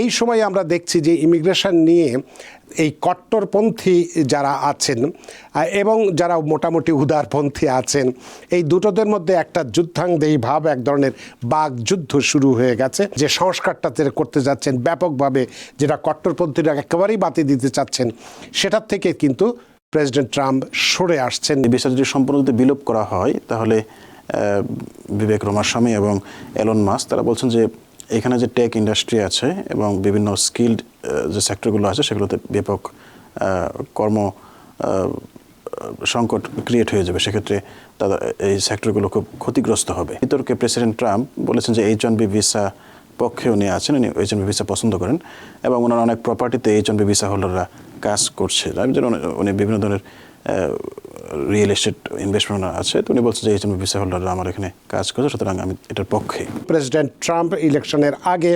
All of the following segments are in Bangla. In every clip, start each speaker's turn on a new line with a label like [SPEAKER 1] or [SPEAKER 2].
[SPEAKER 1] এই সময় আমরা দেখছি যে ইমিগ্রেশন নিয়ে এই কট্টরপন্থী যারা আছেন এবং যারা মোটামুটি উদারপন্থী আছেন, এই দুটোদের মধ্যে একটা যুদ্ধাংদেহী ভাব, এক ধরনের বাঘ যুদ্ধ শুরু হয়ে গেছে, যে সংস্কারটা তারা করতে যাচ্ছেন, ব্যাপকভাবে যেটা কট্টরপন্থীরা একেবারেই বাতি দিতে চাচ্ছেন, সেটার থেকে কিন্তু প্রেসিডেন্ট ট্রাম্প সরে আসছেন।
[SPEAKER 2] বিষয় যদি সম্পূর্ণ যদি বিলোপ করা হয়, তাহলে বিবেক রমাস্বামী এবং এলন মাস তারা বলছেন যে এখানে যে টেক ইন্ডাস্ট্রি আছে এবং বিভিন্ন স্কিল্ড যে সেক্টরগুলো আছে সেগুলোতে ব্যাপক কর্ম সংকট ক্রিয়েট হয়ে যাবে। সেক্ষেত্রে তাদের, এই সেক্টরগুলো খুব ক্ষতিগ্রস্ত হবে। বিতর্কে প্রেসিডেন্ট ট্রাম্প বলেছেন যে এইচ ওয়ান বি ভিসা পক্ষে উনি আছেন। উনি এইচ ওয়ান বি ভিসা পছন্দ করেন এবং ওনার অনেক প্রপার্টিতে এইচ ওয়ান বি ভিসা হোল্ডাররা কাজ করছে। উনি বিভিন্ন ধরনের রিয়েল এস্টেট ইনভেস্টমেন্ট আছে, তো উনি বলছেন যে বি ভিসা হোল্ডাররা আমার এখানে কাজ করছে, সুতরাং আমি এটার পক্ষে।
[SPEAKER 1] প্রেসিডেন্ট ট্রাম্প ইলেকশনের আগে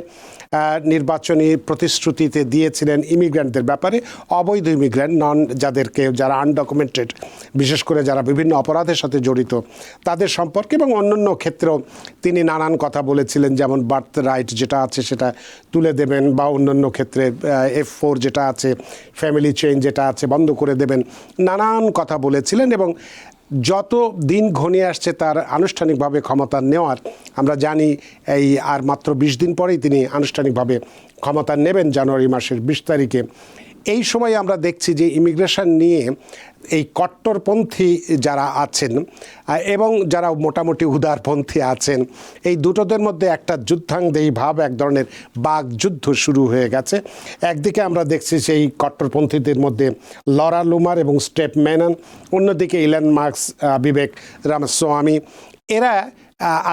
[SPEAKER 1] নির্বাচনী প্রতিশ্রুতিতে দিয়েছিলেন ইমিগ্রেন্টদের ব্যাপারে। অবৈধ ইমিগ্রেন্ট নন যাদেরকে যারা আনডকুমেন্টেড বিশেষ করে যারা বিভিন্ন অপরাধের সাথে জড়িত, তাদের সম্পর্কে এবং অন্যান্য ক্ষেত্রেও তিনি নানান কথা বলেছিলেন, যেমন বার্থ রাইট যেটা আছে সেটা তুলে দেবেন বা অন্যান্য ক্ষেত্রে এফ ফোর যেটা আছে ফ্যামিলি চেইন যেটা আছে বন্ধ করে দেবেন। নানান কথা বলেছিলেন। এবং যত দিন ঘনিয়ে আসছে তার আনুষ্ঠানিকভাবে ক্ষমতা নেওয়ার, আমরা জানি এই আর মাত্র বিশ দিন পরেই তিনি আনুষ্ঠানিকভাবে ক্ষমতা নেবেন জানুয়ারি মাসের বিশ তারিখে। এই সময় আমরা দেখছি যে ইমিগ্রেশন নিয়ে এই কট্টরপন্থী যারা আছেন এবং যারা মোটামুটি উদারপন্থী আছেন, এই দুটোদের মধ্যে একটা যুদ্ধাংদেহী ভাব, এক ধরনের বাঘ যুদ্ধ শুরু হয়ে গেছে। একদিকে আমরা দেখছি সেই কট্টরপন্থীদের মধ্যে লরা লুমার এবং স্টেপ ম্যানন, অন্যদিকে ইলেন মার্কস বিবেক রামস্বামী, এরা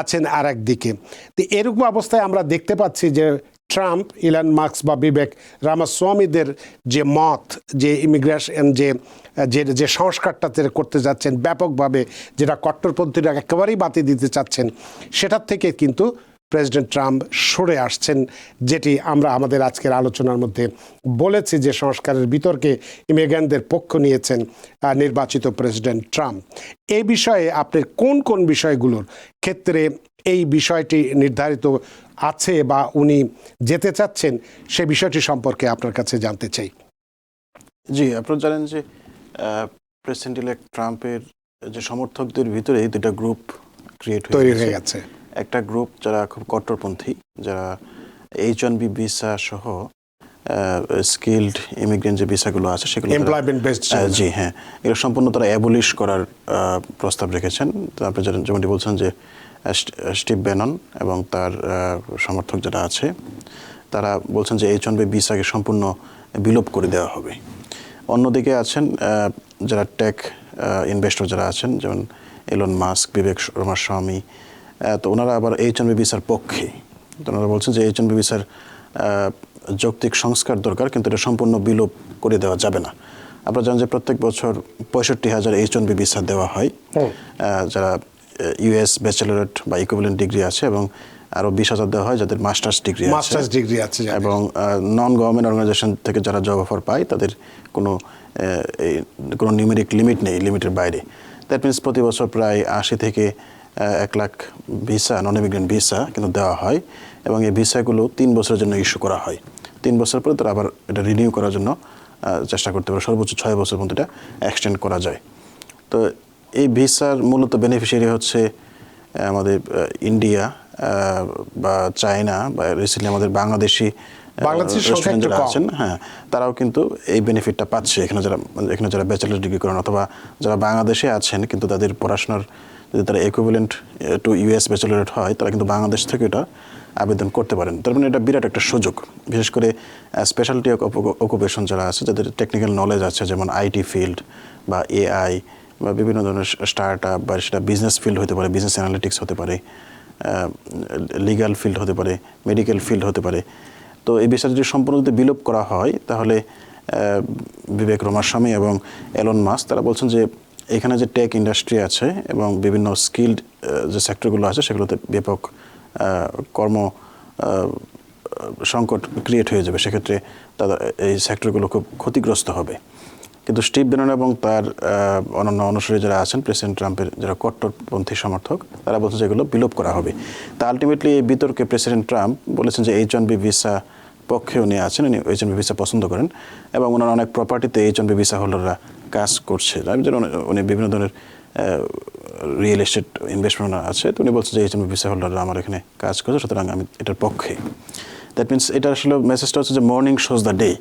[SPEAKER 1] আছেন আর একদিকে তো এরকম অবস্থায় আমরা দেখতে পাচ্ছি যে ট্রাম্প, ইলান মার্কস বা বিবেক রামাস্বামীদের যে মত, যে ইমিগ্রেশন যে যে যে সংস্কারটা তারা করতে যাচ্ছেন, ব্যাপকভাবে যেটা কট্টরপন্থীরা একেবারেই বাতি দিতে চাচ্ছেন, সেটার থেকে কিন্তু প্রেসিডেন্ট ট্রাম্প সরে আসছেন যেটি আমরা আমাদের আজকের আলোচনার মধ্যে বলেছি যে সংস্কারের বিতর্কে ইমিগ্রেন্টদের পক্ষ নিয়েছেন নির্বাচিত প্রেসিডেন্ট ট্রাম্প। এই বিষয়ে আপনার কোন কোন বিষয়গুলোর ক্ষেত্রে এই বিষয়টি নির্ধারিত আছে বা উনি যেতে চাচ্ছেন সে বিষয়টি সম্পর্কে আপনার কাছে জানতে চাই।
[SPEAKER 2] জি আপনারা জানেন যে প্রেসিডেন্ট ইলেক্ট ট্রাম্পের যে সমর্থকদের ভিতরে দুটা গ্রুপ ক্রিয়েট
[SPEAKER 1] তৈরি হয়ে গেছে।
[SPEAKER 2] একটা গ্রুপ যারা খুব কট্টরপন্থী যারা এইচ ওয়ান বি ভিসা সহ স্কিল্ড ইমিগ্রেন্ট যে ভিসাগুলো আছে সেগুলো
[SPEAKER 1] এমপ্লয়মেন্ট বেসড
[SPEAKER 2] জি হ্যাঁ। এগুলো সম্পূর্ণ তারা অ্যাবলিশ করার প্রস্তাব রেখেছেন। তো আপনি যেমনটি বলছেন যে স্টিভ ব্যানন এবং তার সমর্থক যারা আছে তারা বলছেন যে এইচ ওয়ান বি ভিসাকে সম্পূর্ণ বিলোপ করে দেওয়া হবে। অন্যদিকে আছেন যারা টেক ইনভেস্টর যারা আছেন যেমন এলন মাস্ক বিবেক রমাস্বামী তো ওনারা আবার এইচ ওয়ান বি ভিসার পক্ষে। তো ওনারা বলছেন যে এইচ ওয়ান বি ভিসার আহ, যৌক্তিক সংস্কার দরকার কিন্তু এটা সম্পূর্ণ বিলোপ করে দেওয়া যাবে না। আপনারা জানেন যে প্রত্যেক বছর পঁয়ষট্টি হাজার এইচ ওয়ান বি ভিসা দেওয়া হয়। যারা ইউএস ব্যাচেলরেট বা ইকুইভ্যালেন্ট ডিগ্রি আছে এবং আরও বিশ হাজার দেওয়া হয় যাদের মাস্টার্স ডিগ্রি
[SPEAKER 1] মাস্টার্স ডিগ্রি আছে
[SPEAKER 2] এবং নন গভর্নমেন্ট অর্গানাইজেশন থেকে যারা জব অফার পায় তাদের কোনো এই কোনো নিউমেরিক লিমিট নেই লিমিটের বাইরে। দ্যাট মিনস প্রতি বছর প্রায় আশি থেকে এক lakh visa non immigrant visa কিন্তু দেওয়া হয় এবং এই ভিসাগুলো তিন বছরের জন্য ইস্যু করা হয়। তিন বছর পরে তারা আবার এটা রিনিউ করার জন্য চেষ্টা করতে পারে। সর্বোচ্চ ছয় বছর পর্যন্ত এটা এক্সটেন্ড করা যায়। তো এই ভিসার মূলত বেনিফিশিয়ারি হচ্ছে আমাদের ইন্ডিয়া বা চায়না বা রিসেন্টলি আমাদের বাংলাদেশি যারা আছেন হ্যাঁ তারাও কিন্তু এই বেনিফিটটা পাচ্ছে। এখানে যারা এখানে যারা ব্যাচেলার ডিগ্রি করেন অথবা যারা বাংলাদেশে আছেন কিন্তু তাদের পড়াশোনার যদি তারা ইকুইভ্যালেন্ট টু ইউএস ব্যাচেলারেট হয়, তারা কিন্তু বাংলাদেশ থেকে এটা আবেদন করতে পারেন। তার মানে এটা বিরাট একটা সুযোগ। বিশেষ করে স্পেশালিটি অকুপেশন যারা আছে, যাদের টেকনিক্যাল নলেজ আছে, যেমন আইটি ফিল্ড বা এআই বা বিভিন্ন ধরনের স্টার্ট আপ বা সেটা বিজনেস ফিল্ড হতে পারে বিজনেস অ্যানালিটিক্স হতে পারে লিগ্যাল ফিল্ড হতে পারে মেডিকেল ফিল্ড হতে পারে। তো এই বিষয়টা যদি সম্পূর্ণ যদি বিলোপ করা হয়, তাহলে বিবেক রমাস্বামী এবং এলন মাস তারা বলছেন যে এখানে যে টেক ইন্ডাস্ট্রি আছে এবং বিভিন্ন স্কিল্ড যে সেক্টরগুলো আছে সেগুলোতে ব্যাপক কর্ম সংকট ক্রিয়েট হয়ে যাবে। সেক্ষেত্রে তাদের, এই সেক্টরগুলো খুব ক্ষতিগ্রস্ত হবে। কিন্তু স্টিভ বেনন এবং তার অন্যান্য অনুসারী যারা আছেন, প্রেসিডেন্ট ট্রাম্পের যারা কট্টরপন্থী সমর্থক, তারা বলছেন যে এগুলো বিলোপ করা হবে। তা আলটিমেটলি এই বিতর্কে প্রেসিডেন্ট ট্রাম্প বলেছেন যে এইচ ওয়ান বি ভিসা পক্ষে উনি আছেন উনি এইচ এন ভিসা পছন্দ করেন এবং ওনার অনেক প্রপার্টিতে এইচ এন ভিসা হোল্ডাররা কাজ করছে। উনি- বিভিন্ন ধরনের রিয়েল এস্টেট ইনভেস্টমেন্ট আছে। তো উনি বলছেন যে এইচ এন ভিসা হোল্ডাররা আমার এখানে কাজ করছে সুতরাং আমি এটার পক্ষে। দ্যাট মিনস এটা আসলে মেসেজটা হচ্ছে যে মর্নিং শোজ দ্য ডে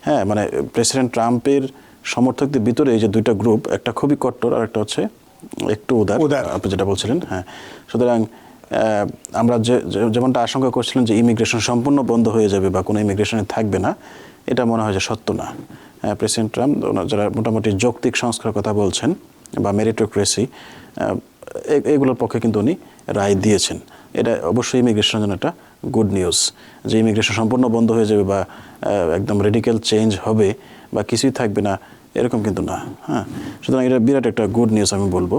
[SPEAKER 2] হ্যাঁ মানে প্রেসিডেন্ট ট্রাম্পের সমর্থকদের ভিতরে এই যে দুইটা গ্রুপ একটা খুবই কট্টর আর একটা হচ্ছে একটু উদার।
[SPEAKER 1] উদার।
[SPEAKER 2] আপনি যেটা বলছিলেন হ্যাঁ। সুতরাং আমরা যে যেমনটা আশঙ্কা করছিলাম যে ইমিগ্রেশন সম্পূর্ণ বন্ধ হয়ে যাবে বা কোনো ইমিগ্রেশনে থাকবে না, এটা মনে হয় যে সত্য না। প্রেসিডেন্ট ট্রাম্প যারা মোটামুটি যৌক্তিক সংস্কার কথা বলছেন বা মেরিটোক্রেসি এগুলোর পক্ষে কিন্তু উনি রায় দিয়েছেন। এটা অবশ্যই ইমিগ্রেশনের জন্য একটা গুড নিউজ যে ইমিগ্রেশন সম্পূর্ণ বন্ধ হয়ে যাবে বা একদম রেডিক্যাল চেঞ্জ হবে বা কিছুই থাকবে না, এরকম কিন্তু না। হ্যাঁ সুতরাং এটা বিরাট একটা গুড নিউজ আমি বলব।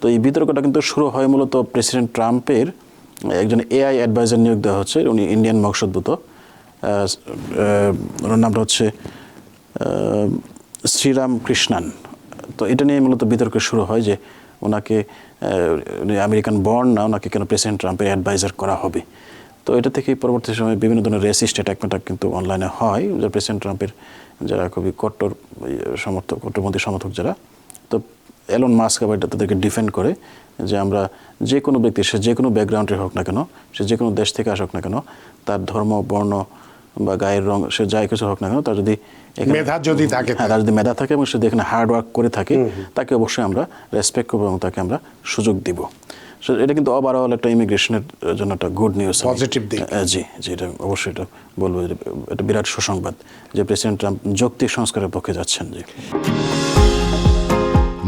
[SPEAKER 2] তো এই বিতর্কটা কিন্তু শুরু হয় মূলত প্রেসিডেন্ট ট্রাম্পের, একজন এআই অ্যাডভাইজার নিয়োগ দেওয়া হচ্ছে, উনি ইন্ডিয়ান বংশোদ্ভূত ওনার নামটা হচ্ছে শ্রীরাম কৃষ্ণান তো এটা নিয়ে মূলত বিতর্ক শুরু হয় যে ওনাকে আমেরিকান বর্ন না, ওনাকে কেন প্রেসিডেন্ট ট্রাম্পের অ্যাডভাইজার করা হবে? তো এটা থেকে পরবর্তী সময়ে বিভিন্ন ধরনের রেসিস্ট অ্যাটাকমেন্ট কিন্তু অনলাইনে হয়, যে প্রেসিডেন্ট ট্রাম্পের যারা খুবই কট্টর সমর্থক, কট্টরপন্থী সমর্থক যারা। তো এলন মাস্ক আবার এটা তাদেরকে ডিফেন্ড করে যে আমরা যে কোনো ব্যক্তি সে যে কোনো ব্যাকগ্রাউন্ডের হোক না কেন সে যে কোনো দেশ থেকে আসুক না কেন তার ধর্ম বর্ণ বা গায়ের রং সে যাই কিছু হোক না কেন তার যদি
[SPEAKER 1] মেধা যদি থাকে
[SPEAKER 2] হ্যাঁ তার যদি মেধা থাকে এবং সে যদি এখানে হার্ড ওয়ার্ক করে থাকে তাকে অবশ্যই আমরা রেসপেক্ট করব এবং তাকে আমরা সুযোগ দিব। So, এটা কিন্তু ওভারঅল একটা ইমিগ্রেশনের জন্য একটা গুড নিউজ
[SPEAKER 1] Positive দিক।
[SPEAKER 2] জি জি এটা অবশ্যই এটা বলব যে এটা বিরাট সুসংবাদ যে প্রেসিডেন্ট ট্রাম্প যৌক্তিক সংস্কারের পক্ষে যাচ্ছেন জি